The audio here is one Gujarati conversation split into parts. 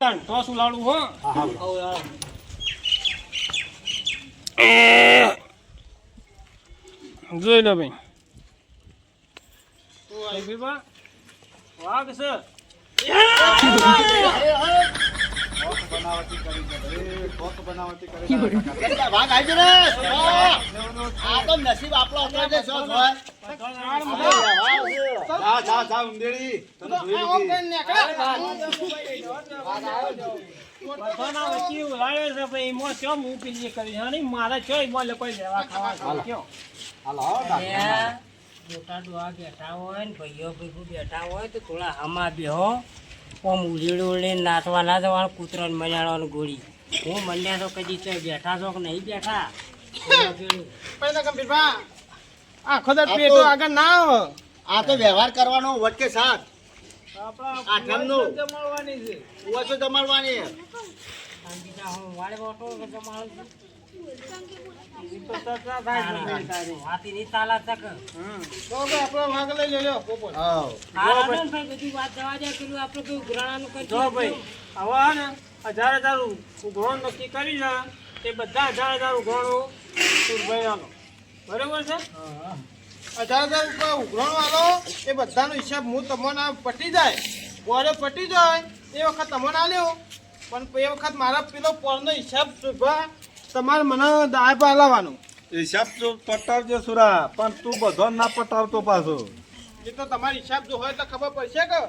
તો શું લાડુ હો હા હા બોલો. જોઈ લો ભાઈ વાઘ છે બનાવટી કરી છે. કોક બનાવટી કરી છે. વાઘ આવી ગયો ને આ તો નસીબ આપણો હતો એટલે શોખ હોય જા, જા, જા, ઉંદેડી. તને જોઈ લીધી. છે એમાં લેવા ખાવા કયો હાલો, બેઠા હોય ને ભાઈઓ ભેગું બેઠા હોય તો થોડા હમા બેહો. આમ ઉજળી ઉડી નાચવા ના જવાનું કૂતરાને મજાડવાનું ગોળી. હું મંડ્યા તો કદી ચોય બેઠા છો કે નહીં બેઠા? આખો દર આ પેટો આગળ ના હો આ તો વ્યવહાર કરવાનો વટકે સાથ. આપણા જમાડવાની છે. ઓછો જમાડવાની. હું વાળે બોટો જમાડું છું. હજાર હજાર ઉઘરાણ નક્કી કરી બધા હજાર હજાર ઉઘરાણો સુરભાઈ બરાબર છે હજાર હજાર રૂપિયા ઉઘરાણો એ બધાનો હિસાબ હું તમને પટી જાય. પોરે પટી જાય એ વખત તમને આલ્યો. પણ એ વખત મારા પેલો પોરનો હિસાબ સુરભા તમારે મને દાય પાલાવાનું હિસાબ તો પટાવજો સુરા પણ તું બધો ના પટાવતો પાછો. એ તો તમારો હિસાબ જો હોય તો ખબર પડશે કે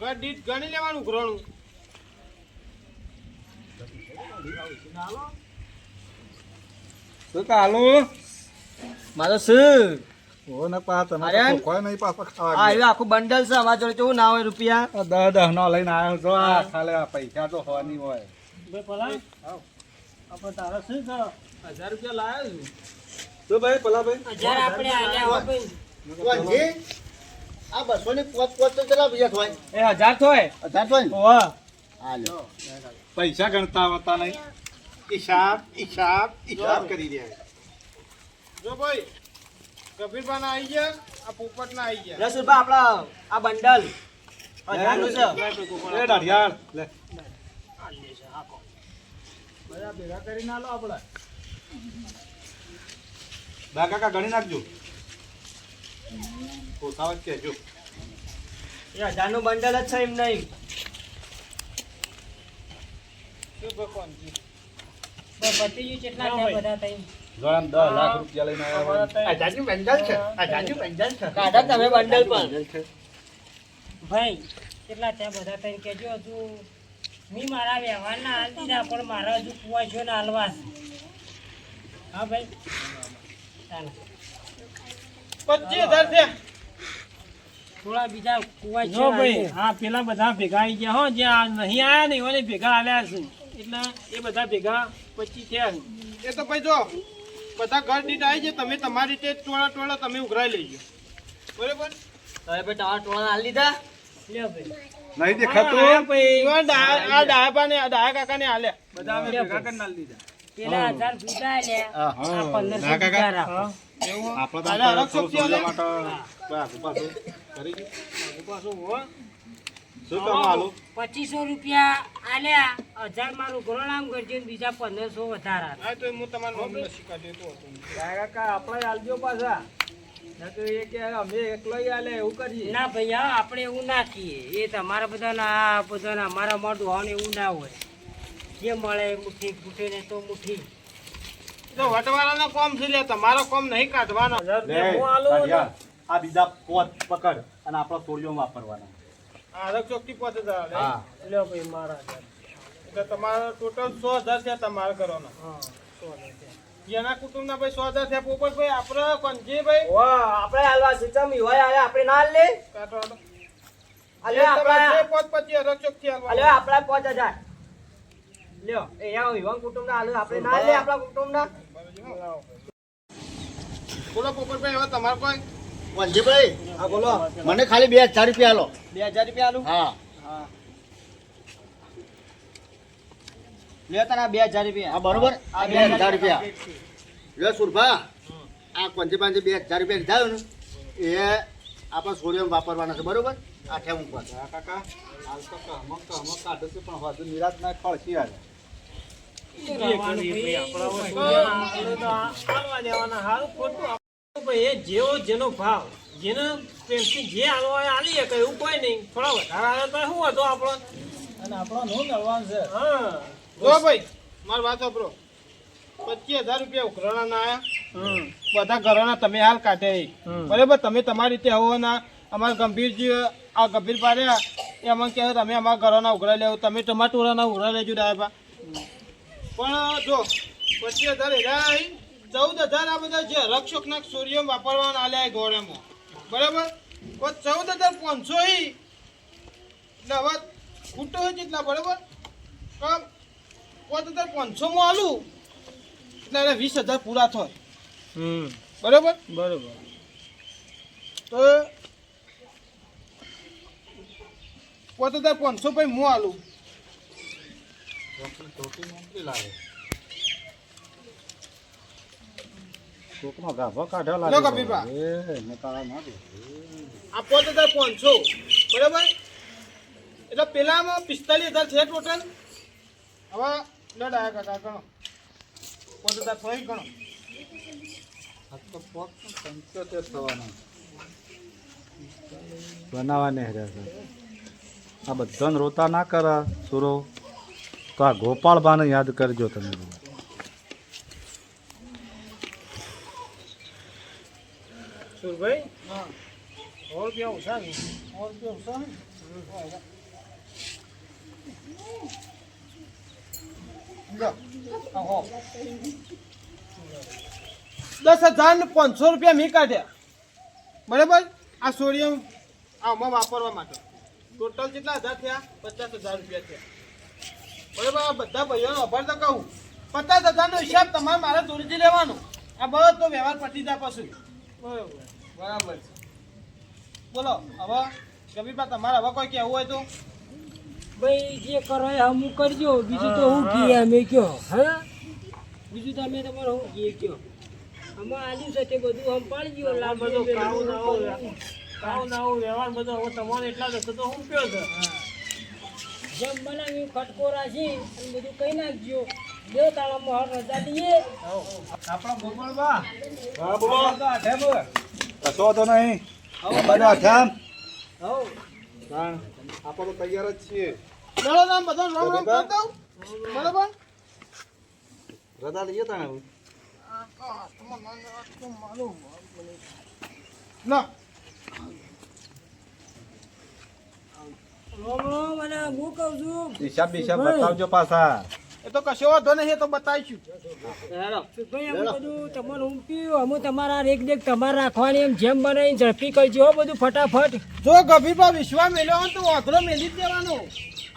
ઘર દીઠ ગણી લેવાનું ઉઘરાણું શું કાલુ? મારો શું? ઓ ને પા તને કોઈ નહીં પાછો આ આખું બંડલ છે અમારા જોડે કેવું ના હોય રૂપિયા? દસ દહ દહ નો લઈને આવ્યો આ ખાલી પૈસા તો હોવાની હોય. ભાઈ પલા આપણે તારા શું છે? હજાર રૂપિયા લાયા છું. ભાઈ પેલા ભાઈ. હજાર આપણે આલ્યા હો ભાઈ. કોણજી? આ બસો ની પોત પોત તો કેટલા પૈસા થાય. એ હજાર થોય. હજાર થાય ઓવા પૈસા ગણતા હોતા નહીં. હિસાબ હિસાબ હિસાબ કરી રહ્યા જો ભાઈ કબીરભાઈ ના આવી ગયા આ પોપટ ના આવી ગયા. દસ રૂપિયા આપણા આ બંડલ. છે. લે. બધા ભેગા કરીને આલો આપણે. દા કાકા ગણી નાખજો. પોસાવ જ કહેજો. એ હજારનું બંડલ જ છે એમ નહીં. શું ભગવાનજી પતી ગયું કેટલા બધા તઈ. ગણ દસ લાખ રૂપિયા લઈને આવ્યા હજારનું બંડલ છે. હજારનું બંડલ છે. કાઢા તમે બંડલ પણ ભાઈ કેટલા ત્યાં બધા તઈ કેજો હજુ. મી મારા વ્યવહારના હાલ દીધા પણ મારા હજુ કુવાશો ને હાલવા હા ભાઈ? ચાલો. પચીસ હજાર થયા થોડા બીજા કુવાશો જો ભાઈ હા પેલા બધા ભેગા આવી ગયા હો જ્યાં નહીં આવ્યા ને એવાને ભેગા આવ્યા છે. એટલે એ બધા ભેગા પચીસ થયા છે. એ તો ભાઈ જો બધા ઘર દીઠ આવી છે તમે તમારી રીતે ટોળા ટોળા તમે ઉઘરાઈ લેજો. બરોબર? તમે ભાઈ તમારા ટોળા હાલ લીધા નહીં દેખાતું? આ ડા- આ ડાયાબાને આ ડાયા કાકાને આલ્યા બધા અમે ભેગા કરી નાલ દીધા. પેલા હજાર જુદા લે. આ પંદરસો ના કાકા. જુદા રાખો. આપણે તો દાદા, આપણે અલગ શોખ સૌ છે માટે બસ પાછું કરી ગયું. પાછું હો. શું કામ આલું પચીસો રૂપિયા આલ્યા. હજાર મારું ઘણો નામ કરજો બીજા પંદરસો વધારા પાછા. ના ભાઈ આપણે એવું ના કહીએ. એ તમારા બધાના બધાના અમારા મોઢું હોય એવું ના હોય. જે મળે મુઠ્ઠી ફૂટે ને તો મુઠ્ઠી. તો વટવાળાનો કોમ છે લે તમારો કોમ નહીં કાઢવાનો. આ. બીજા પોત પકડ અને આપણો સોળીઓ વાપરવાના. આરક ચોકથી પહોંચે લ્યો ભાઈ મારા એટલે તમારો ટોટલ સો હજાર છે તમારે કરવાના હા સો. જેના કુટુંબના ભાઈ સો થયા પોપટ ભાઈ આપણે કોણજીભાઈ ઓવા આપણે હાલવા સિસ્ટમ હોય આયા આપણે ના લે. અલે તમારે પોત પછી અરક ચોકથી હાલવાનું. અલે આપણા પાંચ હજાર. લ્યો એ યા વિવાન કુટુંબના હાલ આપણે ના લે આપણા કુટુંબના? બોલો પોપટભાઈ હવે તમારે કોઈ? હા બોલો. મને ખાલી બે હજાર રૂપિયા આલો. બે હજાર રૂપિયા આલું? હા. હા તારા બે હજાર રૂપિયા. હા બરોબર. આ બે હજાર રૂપિયા. લે સુરભા આ કોણજીભાઈ બે હજાર રૂપિયા ને એ આપણે સોડિયમ વાપરવાના છે બરોબર? આઠે ઉપર. હા, કાકા. હાલ તો કહમો કહમો કાઢે છે પણ હજુ નિરાશ ના ખળશી હારે રહેવાનું ભાઈ, આપણે તો આ- આલવા દેવાના હારું ખોટું આપણે ભાઈ એ જેવો જેનો ભાવ જેને પ્રેમથી જે હાલવા હાલી. શકે એવું કોઈ નહીં થોડા વધારે આવે તો શું હતો આપણો અને આપણો નું મળવાનું છે. હા. જો ભાઈ મારી વાત સાંભળો. પચીસ હજાર રૂપિયા ઉઘરાણા ના આયા બધા ઘરોના તમે હાલ કાઢે. બરાબર તમે તમારી રીતે આવો ના અમારા ગંભીરજી આ ગંભીર પાડ્યા એ અમને કહે તમે અમારા ઘરોના ઉઘરાઈ લેવું તમે તમારા ટોળાના ઉઘરા લેજો ડાયબા પણ જો પચીસ હજાર ચૌદ હજાર આ બધા જે રક્ષકના સૂર્ય વાપરવાના આલ્યા ગોળામાં. બરાબર? ચૌદ હજાર પાંચસો હવે ખૂટો કેટલા બરાબર? કમ તાર પાંચસો પાંચસોમાં આલું. એટલે એને વીસ હજાર પૂરા થાય. હમ. બરાબર? બરોબર. તો પોતે હજાર પાંચસો પછી હું આલું. કોકનો ગાભો કાઢ્યો લો કબીરબા. એ નકારા ના દે. આ પોતે હજાર પાંચસો. બરાબર? એટલે પેલામાં પિસ્તાલીસ હજાર છે ટોટલ હવે લડ આયા કાકા ગણો. ગણો. તો પોત પંચોતેર થવાના. બનાવવાને હરે છે. આ બધાને રોતા ના કરા સુરો. તો આ ગોપાળબાને યાદ કરજો તમે સુરભાઈ. દસ હજાર ને પાંચસો રૂપિયા મેં કાઢ્યા. બરાબર? આ સોડિયમ આમાં વાપરવા માટે. ટોટલ કેટલા હજાર થયા? પચાસ હજાર રૂપિયા થયા. બરાબર? આ બધા ભાઈઓનો અભાર તો કહું. પચાસ હજારનો હિસાબ તમારે મારે દોરીથી લેવાનો. આ બધો વ્યવહાર પતી જાય પછી. બરોબર બરાબર છે. બોલો, હવે કબીરબા તમારે હવે કોઈ કહેવું હોય તો? ભાઈ જે કરો એ હમું કરજો બીજું તો હું કહીએ અમે કયો? હા? બીજું તો અમે તમારે શું કહીએ કયો? આમાં આલ્યું છે તે બધું આમ પાડી ગયો. લાલ બધો કાવું નાવો ના નાવો વ્યવહાર બધો હવે તમારે એટલા જતો તો હું કયો છે જેમ બનાવ્યું ખટકો રાખી અને બધું કહી નાખજો. બે તાળામાં હર રજા દઈએ. આપણા ગોપાળબા હા બોલો. કશો તો નહીં. બધા અઠામ આપણે તો તૈયાર જ છીએ. ચલો તમે બધા રામ રામ કરી દઉં? બરાબર? રજા લઈએ તાણે? ના. રોમ રોમ અને હું કહું છું? હિસાબ બિસાબ બતાવજો પાછા. એ તો કશો વાંધો નહીં એ તો બતાવીશું. બધું તમારે ઊંઘ્યું અમે તમારા રેક દેખ તમારે રાખવાની એમ જેમ બનાવી ઝડપી કરજો હો બધું ફટાફટ. જો ગભીરભાઈ વિશ્વાસ મેળ્યો તો વાંધો મેલી જ દેવાનો.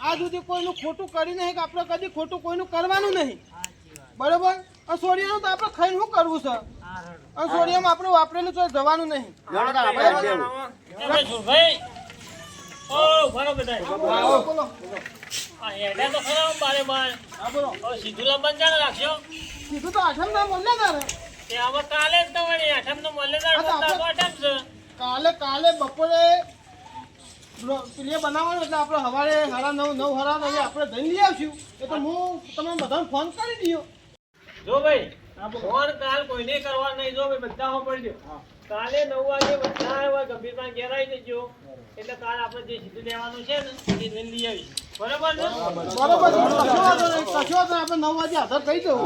આ સુધી કોઈનું ખોટું કરી નહીં કે આપણે કદી ખોટું કોઈનું કરવાનું નહીં. બરાબર? સોડિયાનું તો આપણે ખાઈને શું કરવું છે? સોડિયામાં આપણે વાપરેલું તો જવાનું નહીં. હવે ઓ બરો બધા. બોલો બોલો. આ હેડે તો ખરા બારે બાર. હા બોલો. હવે સીધું રાખશો તો આઠમ ના બોલે તારે તે હવે કાલે જ તમારી આઠમ નો આપણે- આઠમ છે. કાલે કાલે બપોરે બનાવવાનું એટલે આપણે સવારે સાડા નવ નવ સાડા નવે આપણે જઈને લઈ આવશું. એ તો હું તમે બધાને ફોન કરી દઉં જો ભાઈ ફોન કાલ કોઈને કરવા નહીં જો ભાઈ બધા હો પડજો કાલે નવ વાગે બધા આવ્યા ગંભીરમાં ઘેર આવી જજો. એટલે કાલ આપણે જે સીધું લેવાનું છે ને એ લઈ લઈ આવી બરોબર ને બરોબર છે. કશો વાંધો નહીં કશો આપણે નવ વાગે હાજર કહી દઉં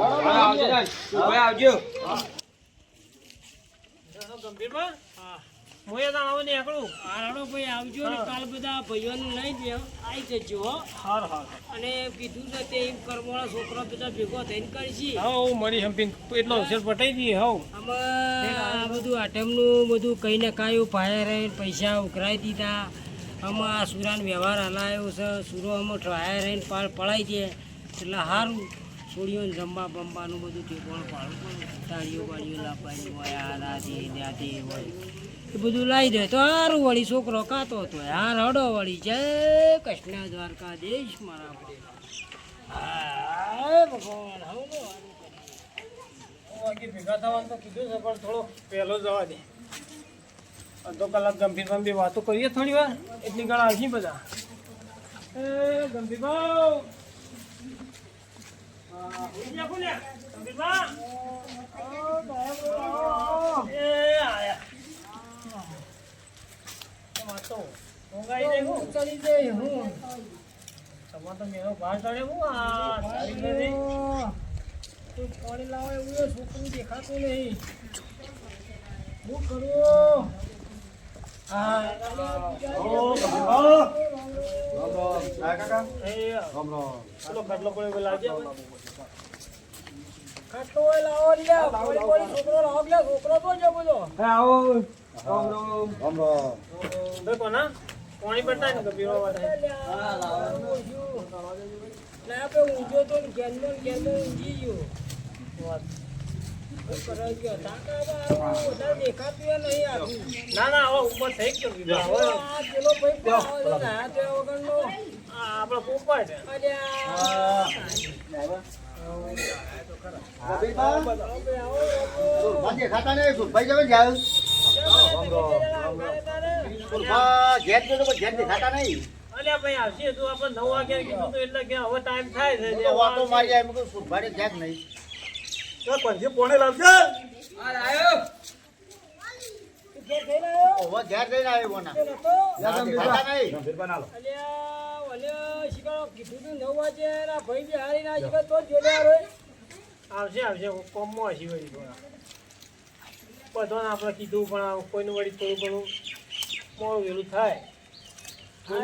ગંભીરમાં? તો આવું ને એકલું. હાલો ભાઈ આવજો ને કાલ બધા ભાઈઓને લઈ દે આવી. જજો હો. હાર હાર. અને કીધું છે તે એમ કરવાળા છોકરા બધા ભેગો થઈને કરશી. હા હું મરી હંપીને એટલો હોશિયાર પટાઈ દઈએ હવ આમાં બધું આટમનું બધું કઈને કાયું પાયા રહીને પૈસા ઉઘરાઈ દીધા. આમાં આ સુરાન વ્યવહાર હલાયો છે. સુરો આમાં ટ્રાયા રહીને પાળ પડાઈ દે. એટલે સારું છોડીઓને જમવા બમવાનું બધું ટેબલ પાડવું પડે. તાળીઓ બાળીઓ લાવવાની હોય આ રાતે રાતે હોય. એ બધું લાવી દે. તો સારું વળી છોકરો કાતો હતો. હા રડો વળી. જય કૃષ્ણ દ્વારકા દેશ મારા હા ભગવાન ભેગા થવાનું તો કીધું છે, પણ થોડો પહેલો જવા દે. અડધો કલાક ગંભીરમાં બી વાતો કરીએ થોડી વાર. એટલી ગણા આવશે બધા એ આયા તમાર તો ઊંઘાઈ જાય હું ચડી જાય હું તમાર તો મેરો બહાર ચડે હું? આ તું પાણી લાવે એવું છોકરું દેખાતું નહીં. શું કરું? છોકરો લાવો લ્યા છોકરો તો જ બોલો દેખો ના પાણી પડતા ને ના આપણે ઊંઘ્યો તો ને ગેલનો ગેલનો ઊંઘી ગયો ના ના હવે ઉપર થઈ ગયો હવે આ પેલો ભાઈ પણ આવે છે ને હાથ વગરનો. આ આપણો પોપટ છે અલ્યા. ગોપીબા, હવે આવો, આવો. સુરભા દેખાતા નહીં, સુરભાઈ જમે જાય. ઘેર ગયો તો પણ ઘેર દેખાતા નહીં. અલ્યા ભાઈ આવશે તું આપણે નવ વાગ્યા કીધું તો એટલે કે હવે ટાઈમ થાય છે વાતો મારી જાય, નહીં. તું ઘેર થઈને આવ્યો? હવે ઘેર જઈને આવ્યો બોના. તે નતો? ના, દેખાતા નહીં. અલ્યા, શિકારો કીધું તું નવ વાગે ના ભાઈ બી હારી ના શિકાર તો જ જોડે આવે. આવશે આવશે કોમમાં હશી વળી બધાને આપણે કીધું પણ કોઈનું વળી થોડું ઘણું મોડું વહેલું થાય તો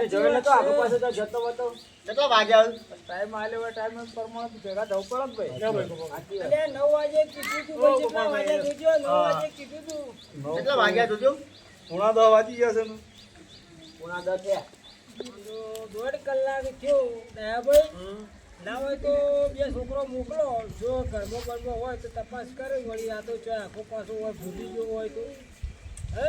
જતો હતો. કેટલો? ટાઈમ આલ્યો હોય ટાઈમ પ્રમાણે ભેગા થવું પડે ભાઈ. નવ વાગે કીધું તું ભાઈ કેટલા વાગે જોજો નવ વાગે કીધું તું. કેટલા વાગ્યા જોજો? પોણા દસ વાગી ગયા છે પોણા દસ થયા. દોઢ કલાક થયો. દયાભાઈ ભાઈ ના હોય તો બે છોકરો મોકલો. જો ઘરમાં બરમાં હોય તો તપાસ કરે. વળી આ તો ચો આખો પાછો હોય ભૂલી ગયો હોય તો. હે?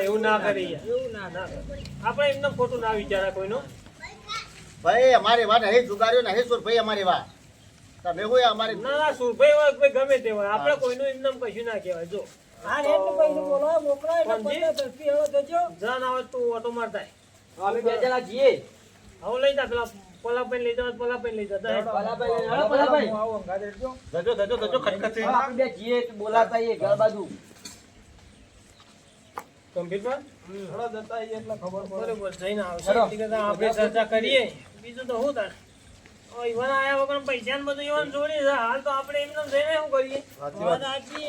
એવું ના કરી એવું ના ના આપણે ખોટું ના વિચારે કોઈનું ભાઈ અમારી એવા નહીં જુગાર્યો નહીં સુરભાઈ અમારી વાત તમે હોય અમારે ના ના સુરભાઈ હોય ગમે તે હોય. આપણે કોઈનું એમને કશું ના કહેવાય. જો પૈસા બોલો મોકલાય એટલે સમજી? પંદર દસથી હવે થજો જા ના તું ઓટો મારતા અમે બે જણા જઈએ હવે લઈ જા પેલા પલાભાઈ લઈ જા પલાભાઈ લઈ જા પલાભાઈ લઈને આવો, પલાભાઈ. હું આવું અંગાત રહેજો. જજો જજો જજો ખટખટી. હવે આપણે બે જઈએ તો બોલાતા આવીએ ઘર બાજુ. ગંભીરભાઈ? થોડા જતા આવીએ એટલે ખબર પડે. બરોબર જઈને આવશે. આપણે ચર્ચા કરીએ. બીજું તો શું થાય ઈવન આયા વગર પૈસા ને બધું ઈવન જોડી હાલ તો આપણે એમને જઈને શું કરીએ? વાત. સાચી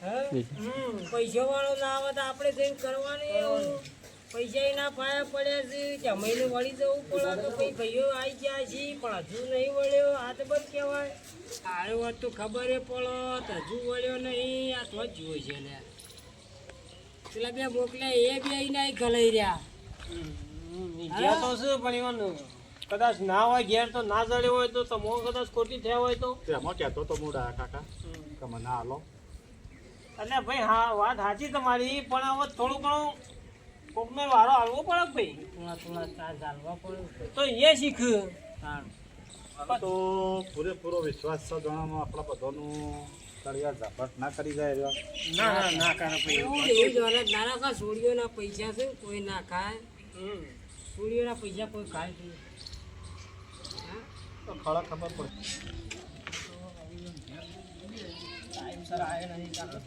પૈસા વાળો ના આવે તો આપણે જઈને કરવાની એવું. પૈસા એના પાયા પડ્યા છે જમીને વળી જવું પડે તો ભાઈ ભાઈઓ આવી ગયા છે પણ હજુ નહીં વળ્યો. આ તો બંધ કહેવાય. આવ્યો વાત તો ખબર પડત હજુ વળ્યો નહીં આ તો જ જોઈ છે ને પેલા બે મોકલ્યા એ બે અહીં ખલાઈ રહ્યા. તો શું પણ કદાચ ના હોય ઘેર તો ના જડ્યો હોય તો તમો કદાચ ખોટી થયા હોય તો? એમાં કહેતો તો મોડા કાકા તમે ના હાલો એટલે ભાઈ હા વાત સાચી તમારી પણ હવે થોડું ઘણું કોકનો વારો આવવો પડે ભાઈ? થોડા થોડા ચાર્જ હાલવા પડે. તો એ શીખ. તો પૂરેપૂરો વિશ્વાસ છે જણામાં આપણા બધાનું તળિયા ઝાપટ ના કરી જાય ના ના ના કરે ભાઈ. એવું એવું જ વાલા નાના કા સોડીઓના પૈસા છે કોઈ ના ખાય. હમ. સોડીઓના પૈસા કોઈ ખાય નહીં. તો ખરા ખબર પડે. એટલે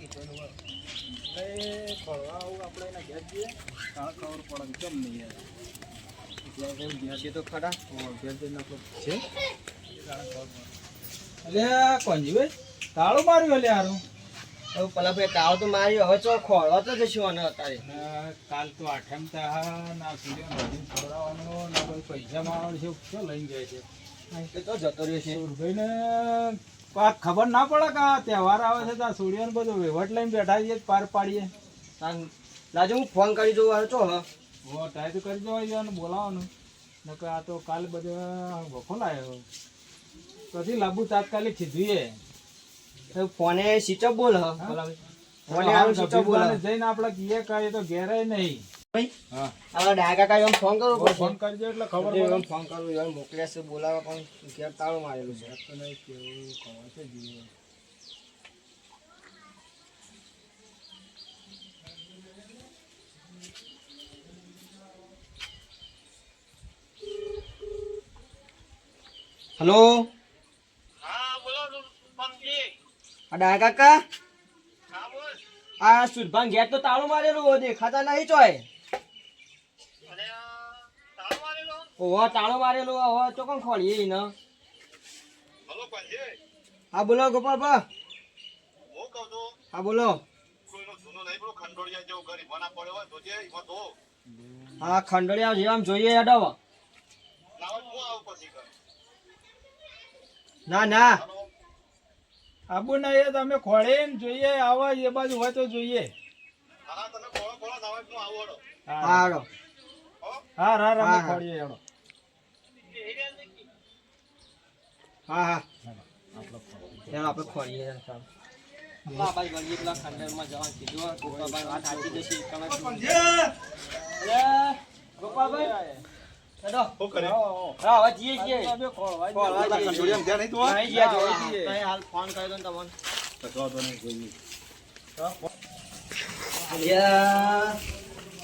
ખોળવા આવું આપણે એના ઘેર જઈએ. તાણ ખબર પડે ને કેમ નહીં યાર? ઘેર જઈએ તો ખરા? ઘેર જઈને આપણે છે? અલ્યા કોંજીભાઈ તાળું માર્યું અલ્યા હારું. હવે પેલા ભાઈ તાવ તો મારી હવે ખોળવા તો જશું અને અત્યારે. કાલ તો આઠમ થયા ના સૂર્ય નદીને ખવડાવવાનો ના કોઈ પૈસા મારવાનો છે શું લઈને જાય છે? તો જતો રહ્યો છે. સુરભાઈને કાંઈક ખબર ના પડે કે આ તહેવાર આવે છે તો સૂર્ય ને બધું વહીવટ લઈને બેઠા છીએ પાર પાડીએ. લાજુ હું ફોન કરી દઉં છો હ. હો ટાઈપ કરી જોવા જવાનું બોલાવવાનું. નકર આ તો કાલ બધા વખો લાવ્યો પછી લાંબુ તાત્કાલિક તો ફોને ઓફ બોલ હ. ફોને ઓફ બોલ જઈને આપણે કીએ કહીએ તો ઘેરાય નહીં. હા. આ ડાયા કાકા એમ ફોન કરવો પડશે ફોન કરજો એટલે ખબર એમ ફોન કરવો એમ મોકલ્યા છે બોલાવવા પણ ઘેર તાળું મારેલું છે. તો નહીં કેવું ખબર છે જીવો હલો? આ ડાયા કાકા? આ સુરભાન ઘેર તો તાળું મારેલું દેખાતા નહીં ચોય. ઓહો તાળું મારેલું હોય તો કોણ ખોલીએ ઈને હા બોલો ગોપાલ બા. હા બોલો. હા ખંડોળિયા જેવા આમ જોઈએ અડાવો. ના ના આબુ ના એ તમે ખોળે ને જોઈએ આવા એ બાજુ હોય તો જોઈએ. હા હાલો. હા? હા હા. ખોળીએ હેડો. હા હા. ચાલો આપણે ખોલીએ બાબા ગરીબ પેલા ખંડરમાં જવાનું કીધું હોય, ગોપાલભાઈ વાત સાચી જશે તમે ગોપાલભાઈ હવે જઈએ છીએ. હાલ ફોન કર્યો ને તમને.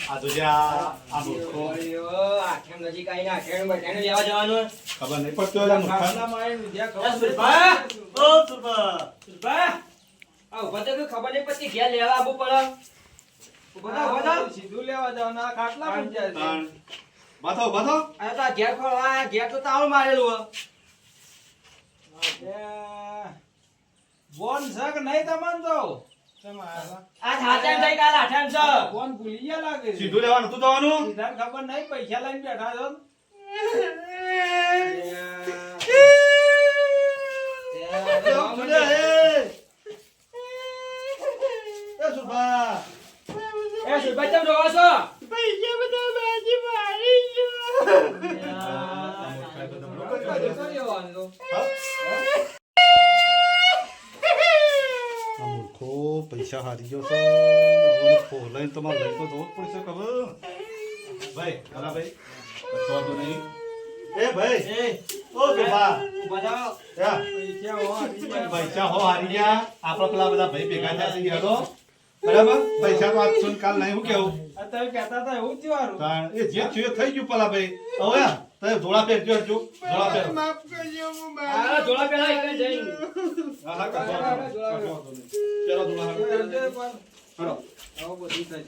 આ જોજે આ આ મૂર્ખો. આઠમ નજીક આવીને આઠમ બધાને લેવા જવાનું. ખબર નહીં પડતો આવીને જ્યાં ખબર નહીં પડતી ઘેર લેવા આવવું પડે. સીધું લેવા જવાના આ ખાટલા. તાણ. બાથો બાથો આ તો આ ઘેર ખોલવા ઘેર તો તાળું મારેલું બોન છે. કે નહીં તમને તો. આ હાથે થઈ કાલ આઠમ છે. બોન ભૂલી ગયા લાગે છે. સીધું લેવાનું તું જવાનું? ખબર નહીં પૈસા લઈને બેઠા છો. પૈસા હારી ગયો છે. હવે તમારે લઈ તો જવું જ પડશે ખબર. ભાઈ ખરા ભાઈ? કશો નહીં એ ભાઈ ઓ પૈસા બીજા પૈસા હો હારી ગયા. આપણા પેલા બધા ભાઈ ભેગા થયા છે હેડો. બરાબર? પૈસા તો આજ સુન કાલ નહીં હું કેવું? આ કહેતા હતા એવું થયું એ જે થયું થઈ ગયું પેલા ભાઈ. હવે તમે જોડા પહેરજો હજુ જોડા પહેરો માફ કરજો જોડા હા હા જોડા હારો. હારો. આવું બધું થઈ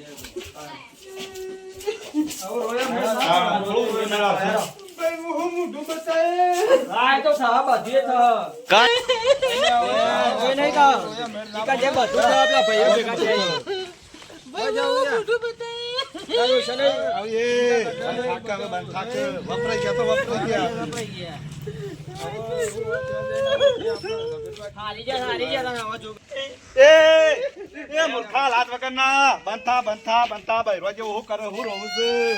રોયા મેં હા, થોડું મેળ. ભાઈ હું હું મોઢું બતાવે હા, તો થવા બધું એ થવા. કોઈ નહીં કહો. ઈકા જે બધું થવા પેલા ભાઈઓ ભેગા થયા. તારું છે નહીં? આવીએ. થાક હવે, બંધ થાક. વપરાઈ ગયા તો વપરાઈ ગયા. હારી જા, હારી જા તને હવે જો. એ એ મૂર્ખા લાજ વગરના બંધ બંધ બંધ થા હું કરે હું રોવું છું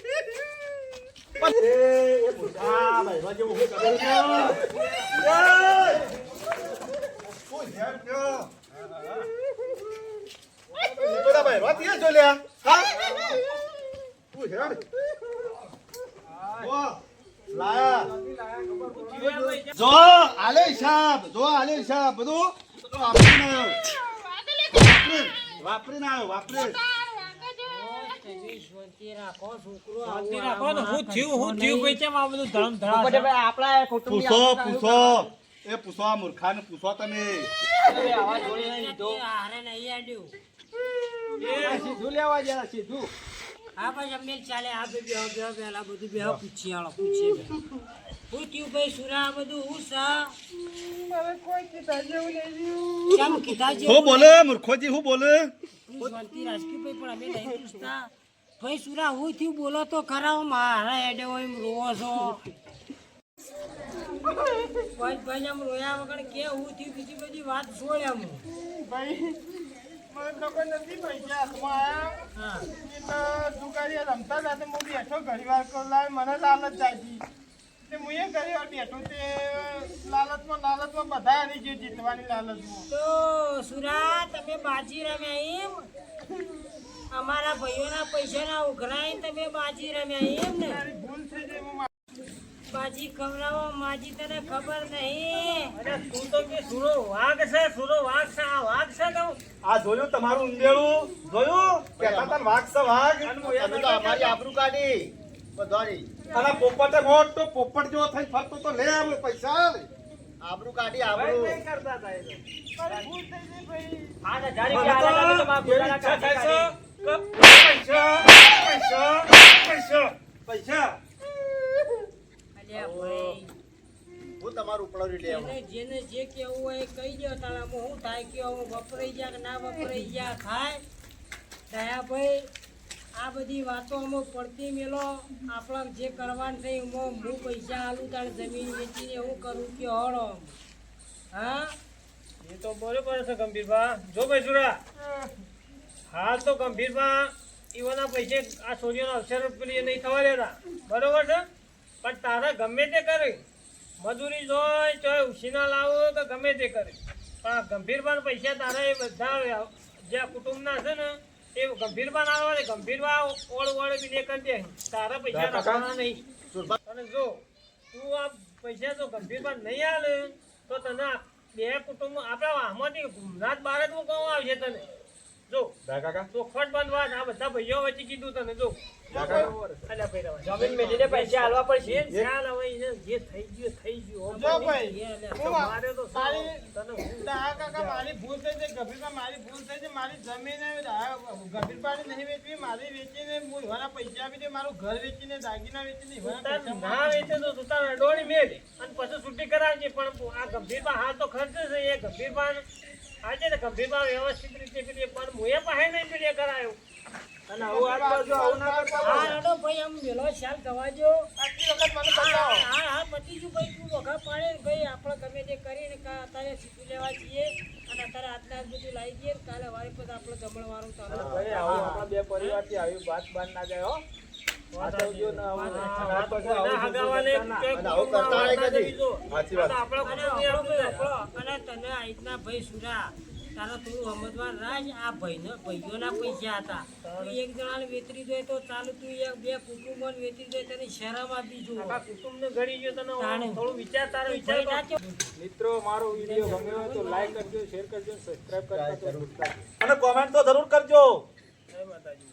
જો આલે હિસાબ જો આલે હિસાબ બધું બધું વાપરીને આવ્યો. વાપરીને આવ્યો વાપરીને પૂછો આપણા પૂછો એ પૂછો આ મૂર્ખાને પૂછો તમે. સીધું લેવા ગયા સીધું. હા ભાઈ અમે ચાલે આ બે બધું થયું ભાઈ સુરા બધું હું સા? કેમ કીધા છે હું બોલે મૂર્ખોજી હું બોલે? તું શાંતિ રાખી ભાઈ પણ અમે નહીં પૂછતા. ભાઈ સુરા હું થયું બોલો તો ખરા મારા એડે હોય એમ રોવો છો. ભાઈ ભાઈ આમ રોયા વગર કે હું થયું બીજી બધી વાત છોડ એમ ભાઈ મને લાલચ જાગી. તે હું એ ઘણી બેઠો તે લાલચમાં લાલચમાં બધા આવી ગયું જીતવાની લાલચમાં. તો સુરા તમે બાજી રમ્યા એમ? અમારા ભાઈઓના પૈસાના ઉઘરાઈને તમે બાજી રમ્યા એમ ને? મારી ભૂલ થઈ ગઈ બાજી ખવડાવો માજી તને ખબર નહીં. અરે તું તો કે સુરો વાઘ છે સુરો વાઘ છે આ વાઘ છે કહું આ જોયું તમારું ઉંદેડું જોયું? કહેતા તન વાઘ છે વાઘ. તમે તો અમારી આબરૂ કાઢી. બધારી અને પોપટે તો પોપટ જો થઈ ફરતો તો લે આમ પૈસા. આબરૂ કાઢી આબરૂ. નહીં કરતા હતા એ તો. ભૂલ થઈ ગઈ ભાઈ. આ હજાર કે રૂપિયા તો તો તમારા પૈસા પૈસા પૈસા પૈસા હું તમારું લે જેને જેને જે કેવું હોય એ કહી દો તાળામાં હું થાય કે હું વપરાઈ ગયા કે ના વપરાઈ ગયા થાય. દયાભાઈ આ બધી વાતો અમુક પડતી મેલો. આપણા જે કરવાનું થઈ હું હું પૈસા આલું તારે જમીન વેચીને હું કરું કે હળો. હા? એ તો બરોબર છે ગંભીરભા. જો ભાઈ સુરા. હાલ તો ગંભીરમાં ઈવોના પૈસે આ છોરીઓના અવસર પેલી એ નહીં થવા દેતા. બરોબર છે? પણ તારા ગમે તે કરે. મજૂરી જોય ચોય ઉછીના લાવો કે ગમે તે કરે. પણ આ પણ પૈસા તારા એ બધા જે આ કુટુંબના છે ને એ ગંભીરબા આવવા આવે ને ગંભીરબા ઓળ ઓળ બી કરી દે. તારા પૈસા રાખવાના નહીં. અને જો તું આ પૈસા જો ગંભીરમાં નહીં આવે તો તને બે કુટુંબ આપણા આમાંથી ગુમનાથ બાર જ કહું આવશે તને. જો દા કાકા. ચોખવટ બંધવા આ બધા ભાઈઓ વચ્ચે કીધું તને જો. અલ્યા ભાઈ રવા. જમીન મેળીને પૈસા આલવા પડશે. જે હવે જે થઈ ગયું થઈ ગયું. જો ભાઈ, એ અલ્યા, હું આ- તમારે તો શું, તારી- તને હું ના કાકા મારી ભૂલ થઈ છે ગભીરમાં મારી ભૂલ થઈ છે. મારી જમીન ગભીરપાડી નહીં વેચવી મારી વેચીને હું પૈસા આપી દે મારું ઘર વેચીને દાગીના વેચીને ના વેચે તો તું તાર મેલ. અને પછી છૂટી કરાવજે પણ આ ગંભીરબા હાલ તો ખર્ચ છે એ ગંભીરબા આજે ને ગંભીરબા વ્યવસ્થિત રીતે કરીએ પણ મુએ પાસે નહીં પેલી કરાયો. અને આવું આ બાજુ આવું ના કરતા હા રડો ભાઈ આમ મેલો ખ્યાલ થવાજો આટલી વખત મને હા બતાવો હા હા પતી ગયું ભાઈ તું વખા પાડે ભાઈ આપણે ગમે તે કરીને અત્યારે સીધું લેવા જઈએ. અને અત્યારે આજના આજ બધું લાવી દઈએ ને કાલે વારી પછી આપણે જમણવારું ચાલુ ભાઈ આવું આપણા બે પરિવારથી આવી વાત બાર ના જાય તારા થોડું સમજવા રાજ આ ભાઈનો ભાઈઓના પૈસા હતા તું એક જણાને વેતરી દે તો ચાલુ તું એક બે કુટુંબોને વેતરી દે તને શરમ આપી જો કુટુંબને ઘડી ગયો તને થોડું વિચાર તારો વિચાર? મિત્રો મારો વીડિયો ગમ્યો હોય તો લાઈક કરજો શેર કરજો સબસ્ક્રાઇબ કરજો અને કોમેન્ટ તો જરૂર કરજો જય માતાજી